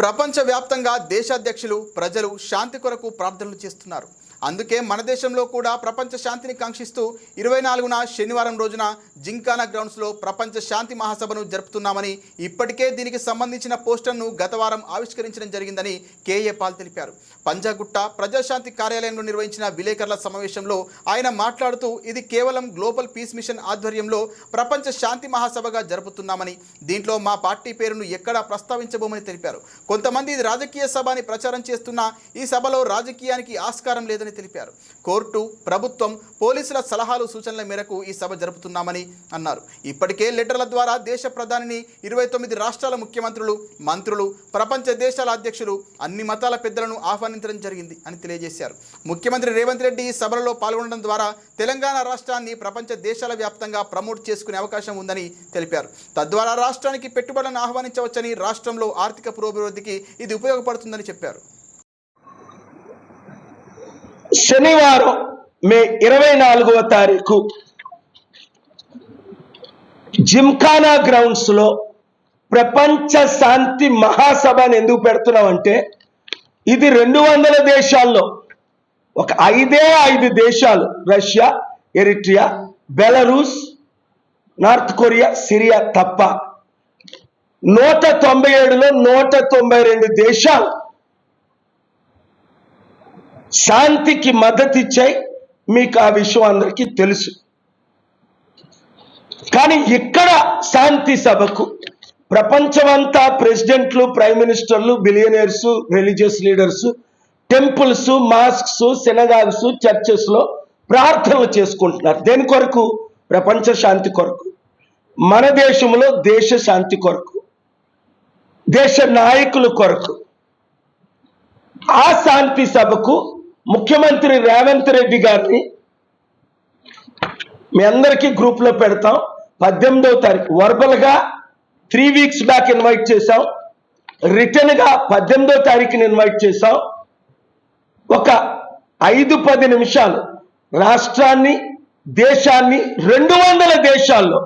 ప్రపంచవ్యాప్తంగా దేశాధ్యక్షులు ప్రజలు శాంతి కొరకు ప్రార్థనలు చేస్తున్నారు. అందుకే మన దేశంలో కూడా ప్రపంచ శాంతిని కాంక్షిస్తూ ఇరవై నాలుగున శనివారం రోజున జింకానా గ్రౌండ్స్లో ప్రపంచ శాంతి మహాసభను జరుపుతున్నామని ఇప్పటికే దీనికి సంబంధించిన పోస్టర్ను గత వారం ఆవిష్కరించడం జరిగిందని కేఏ పాల్ తెలిపారు. పంజాగుట్ట ప్రజాశాంతి కార్యాలయంలో నిర్వహించిన విలేకరుల సమావేశంలో ఆయన మాట్లాడుతూ ఇది కేవలం గ్లోబల్ పీస్ మిషన్ ఆధ్వర్యంలో ప్రపంచ శాంతి మహాసభగా జరుపుతున్నామని దీంట్లో మా పార్టీ పేరును ఎక్కడా ప్రస్తావించబోమని తెలిపారు. కొంతమంది ఇది రాజకీయ సభ అని ప్రచారం చేస్తున్నా ఈ సభలో రాజకీయానికి ఆస్కారం లేదని తెలిపారు. కోర్టు ప్రభుత్వం పోలీసుల సలహాలు సూచనల మేరకు ఈ సభ జరుపుతున్నామని అన్నారు. ఇప్పటికే లెటర్ల ద్వారా దేశ ప్రధానిని ఇరవై తొమ్మిది రాష్ట్రాల ముఖ్యమంత్రులు మంత్రులు ప్రపంచ దేశాల అధ్యక్షులు అన్ని మతాల పెద్దలను ఆహ్వానించడం జరిగింది అని తెలియజేశారు. ముఖ్యమంత్రి రేవంత్ రెడ్డి ఈ సభలలో పాల్గొనడం ద్వారా తెలంగాణ రాష్ట్రాన్ని ప్రపంచ దేశాల వ్యాప్తంగా ప్రమోట్ చేసుకునే అవకాశం ఉందని తెలిపారు. తద్వారా రాష్ట్రానికి పెట్టుబడులను ఆహ్వానించవచ్చని రాష్ట్రంలో ఆర్థిక పురోభివృద్ధికి ఇది ఉపయోగపడుతుందని చెప్పారు. శనివారం మే ఇరవై నాలుగవ తారీఖు జిమ్ఖానా గ్రౌండ్స్లో ప్రపంచ శాంతి మహాసభని ఎందుకు పెడుతున్నామంటే ఇది రెండు వందల దేశాల్లో ఒక ఐదే ఐదు దేశాలు Russia Eritrea Belarus North Korea Syria తప్ప నూట తొంభై ఏడులో నూట తొంభై రెండు దేశాలు శాంతికి మద్దతు ఇచ్చాయి. మీకు ఆ విషయం అందరికీ తెలుసు. కానీ ఇక్కడ శాంతి సభకు ప్రపంచమంతా ప్రెసిడెంట్లు ప్రైమ్ మినిస్టర్లు billionaires religious leaders temples mosques synagogues చర్చెస్లో ప్రార్థనలు చేసుకుంటున్నారు. దేని కొరకు? ప్రపంచ శాంతి కొరకు. మన దేశంలో దేశ శాంతి కొరకు. దేశ నాయకుల కొరకు. ఆ శాంతి సభకు ముఖ్యమంత్రి రేవంత్ రెడ్డి గారిని మీ అందరికీ గ్రూప్లో పెడతాం. పద్దెనిమిదవ తారీఖు వర్బల్గా త్రీ వీక్స్ బ్యాక్ ఇన్వైట్ చేశాం. రిటర్న్గా పద్దెనిమిదవ తారీఖుని ఇన్వైట్ చేశాం. ఒక ఐదు పది నిమిషాలు రాష్ట్రాన్ని దేశాన్ని రెండు వందల దేశాల్లో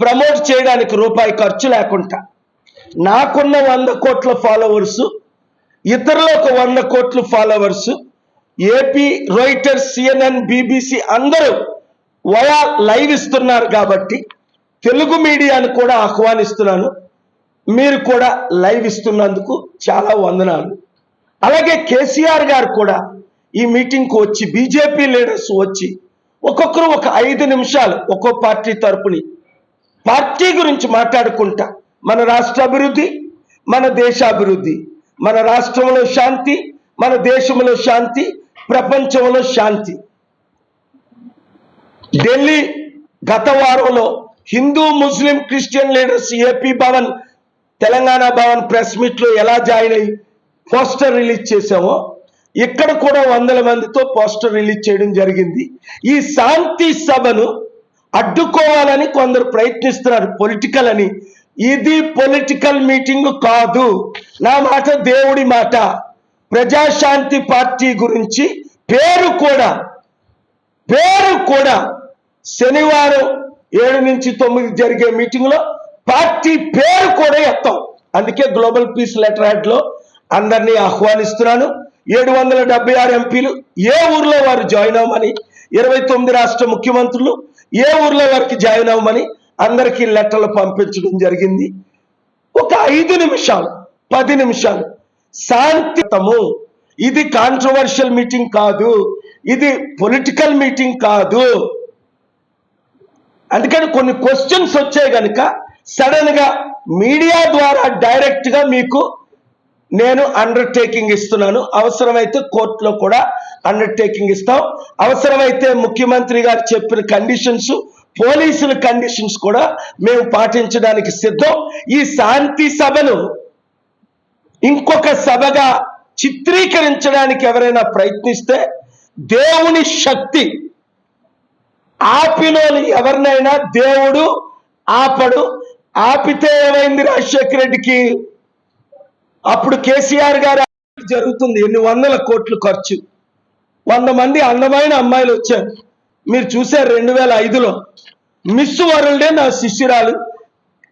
ప్రమోట్ చేయడానికి రూపాయి ఖర్చు లేకుండా నాకున్న వంద కోట్ల ఫాలోవర్స్ ఇతరులకు ఒక వంద కోట్ల followers AP Reuters CNN BBC అందరూ వయా లైవ్ ఇస్తున్నారు కాబట్టి తెలుగు మీడియాను కూడా ఆహ్వానిస్తున్నాను. మీరు కూడా లైవ్ ఇస్తున్నందుకు చాలా వందనాలు. అలాగే కేసీఆర్ గారు కూడా ఈ మీటింగ్కు వచ్చి బీజేపీ లీడర్స్ వచ్చి ఒక్కొక్కరు ఒక ఐదు నిమిషాలు ఒక్కో పార్టీ తరపుని పార్టీ గురించి మాట్లాడుకుంటా. మన రాష్ట్ర అభివృద్ధి మన దేశాభివృద్ధి మన రాష్ట్రంలో శాంతి మన దేశంలో శాంతి ప్రపంచంలో శాంతి. ఢిల్లీ గత వారంలో Hindu Muslim Christian leaders AP Bhavan Telangana Bhavan press మీట్లో ఎలా జాయిన్ అయ్యి పోస్టర్ రిలీజ్ చేసామో ఇక్కడ కూడా వందల మందితో పోస్టర్ రిలీజ్ చేయడం జరిగింది. ఈ శాంతి సభను అడ్డుకోవాలని కొందరు ప్రయత్నిస్తున్నారు పొలిటికల్ అని. ఇది పొలిటికల్ మీటింగ్ కాదు. నా మాట దేవుడి మాట. ప్రజాశాంతి పార్టీ గురించి పేరు కూడా పేరు కూడా శనివారం ఏడు నుంచి తొమ్మిది జరిగే మీటింగ్లో పార్టీ పేరు కూడా ఎత్తాం. అందుకే గ్లోబల్ పీస్ లెటర్ హెడ్లో అందరినీ ఆహ్వానిస్తున్నాను. ఏడు వందల డెబ్బై ఆరు ఎంపీలు ఏ ఊర్లో వారు జాయిన్ అవ్వమని ఇరవై తొమ్మిది రాష్ట్ర ముఖ్యమంత్రులు ఏ ఊర్లో వారికి జాయిన్ అవ్వమని అందరికీ లెటర్లు పంపించడం జరిగింది. ఒక ఐదు నిమిషాలు పది నిమిషాలు శాంతితము ఇది కాంట్రవర్షియల్ మీటింగ్ కాదు. ఇది పొలిటికల్ మీటింగ్ కాదు. అందుకని కొన్ని క్వశ్చన్స్ వచ్చాయి కనుక సడన్గా మీడియా ద్వారా డైరెక్ట్గా మీకు నేను అండర్టేకింగ్ ఇస్తున్నాను. అవసరమైతే కోర్టులో కూడా అండర్టేకింగ్ ఇస్తాం. అవసరమైతే ముఖ్యమంత్రి గారు చెప్పిన కండిషన్స్ పోలీసుల కండిషన్స్ కూడా మేము పాటించడానికి సిద్ధం. ఈ శాంతి సభను ఇంకొక సభగా చిత్రీకరించడానికి ఎవరైనా ప్రయత్నిస్తే దేవుని శక్తి ఆపినోని ఎవరినైనా దేవుడు ఆపడు. ఆపితే ఏమైంది రాజశేఖర రెడ్డికి? అప్పుడు కేసీఆర్ గారు జరుగుతుంది. ఎన్ని వందల కోట్లు ఖర్చు. వంద మంది అందమైన అమ్మాయిలు వచ్చారు. మీరు చూసారు రెండు వేల ఐదులో. మిస్ వరల్డే నా శిష్యురాలు.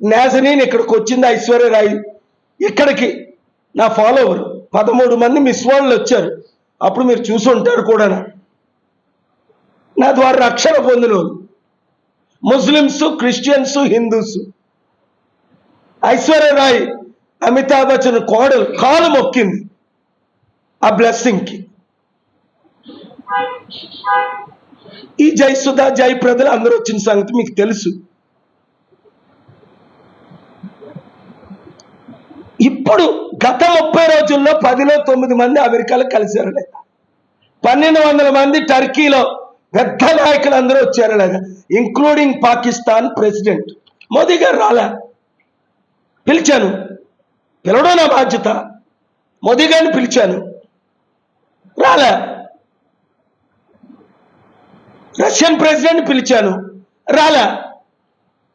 నేసనీని ఇక్కడికి వచ్చింది ఐశ్వర్యరాయ్. ఇక్కడికి నా ఫాలోవర్. పదమూడు మంది మిస్ వాళ్ళు వచ్చారు. అప్పుడు మీరు చూసి ఉంటారు కూడా నా ద్వారా రక్షణ పొందిన Muslims Christians Hindus. Aishwarya Rai Amitabh Bachchan కోడలు కాలు మొక్కింది. ఆ బ్లెస్సింగ్కి ఈ జై సుధా జై ప్రజలు అందరూ వచ్చిన సంగతి మీకు తెలుసు. ఇప్పుడు గత ముప్పై రోజుల్లో పదిలో తొమ్మిది మంది అమెరికాలో కలిశారు లేదా? పన్నెండు వందల మంది టర్కీలో పెద్ద నాయకులు అందరూ వచ్చారు లేదా? Including Pakistan president. మోదీ గారు రాలే. పిలిచాను. పిలవడం నా బాధ్యత. మోదీ గారిని పిలిచాను. రాలే. రష్యన్ ప్రెసిడెంట్ పిలిచాను. రాలే.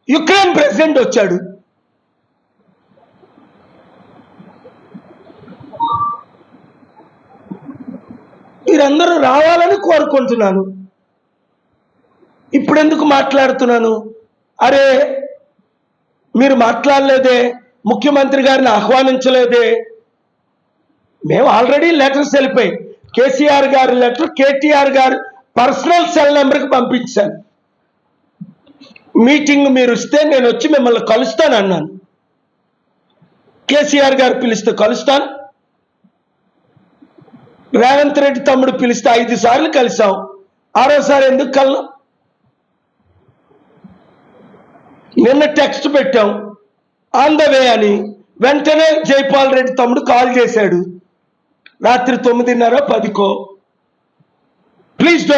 యుక్రెయిన్ ప్రెసిడెంట్ వచ్చాడు. మీరందరూ రావాలని కోరుకుంటున్నాను. ఇప్పుడెందుకు మాట్లాడుతున్నాను? అరే మీరు మాట్లాడలేదే ముఖ్యమంత్రి గారిని ఆహ్వానించలేదే. మేము ఆల్రెడీ లెటర్స్ వెళ్ళిపోయి కేసీఆర్ గారి లెటర్ కేటీఆర్ గారు పర్సనల్ సెల్ నెంబర్కి పంపించాను. మీటింగ్ మీరు ఇస్తే నేను వచ్చి మిమ్మల్ని కలుస్తాను అన్నాను కేసీఆర్ గారు పిలిస్తే కలుస్తాను. రేవంత్ రెడ్డి తమ్ముడు పిలిస్తే ఐదు సార్లు కలిసాం ఆరోసారి ఎందుకు కల్ నిన్న టెక్స్ట్ పెట్టాం. ఆన్ ద వే అని వెంటనే జైపాల్ రెడ్డి తమ్ముడు కాల్ చేశాడు. రాత్రి తొమ్మిదిన్నర పదికో. Please don't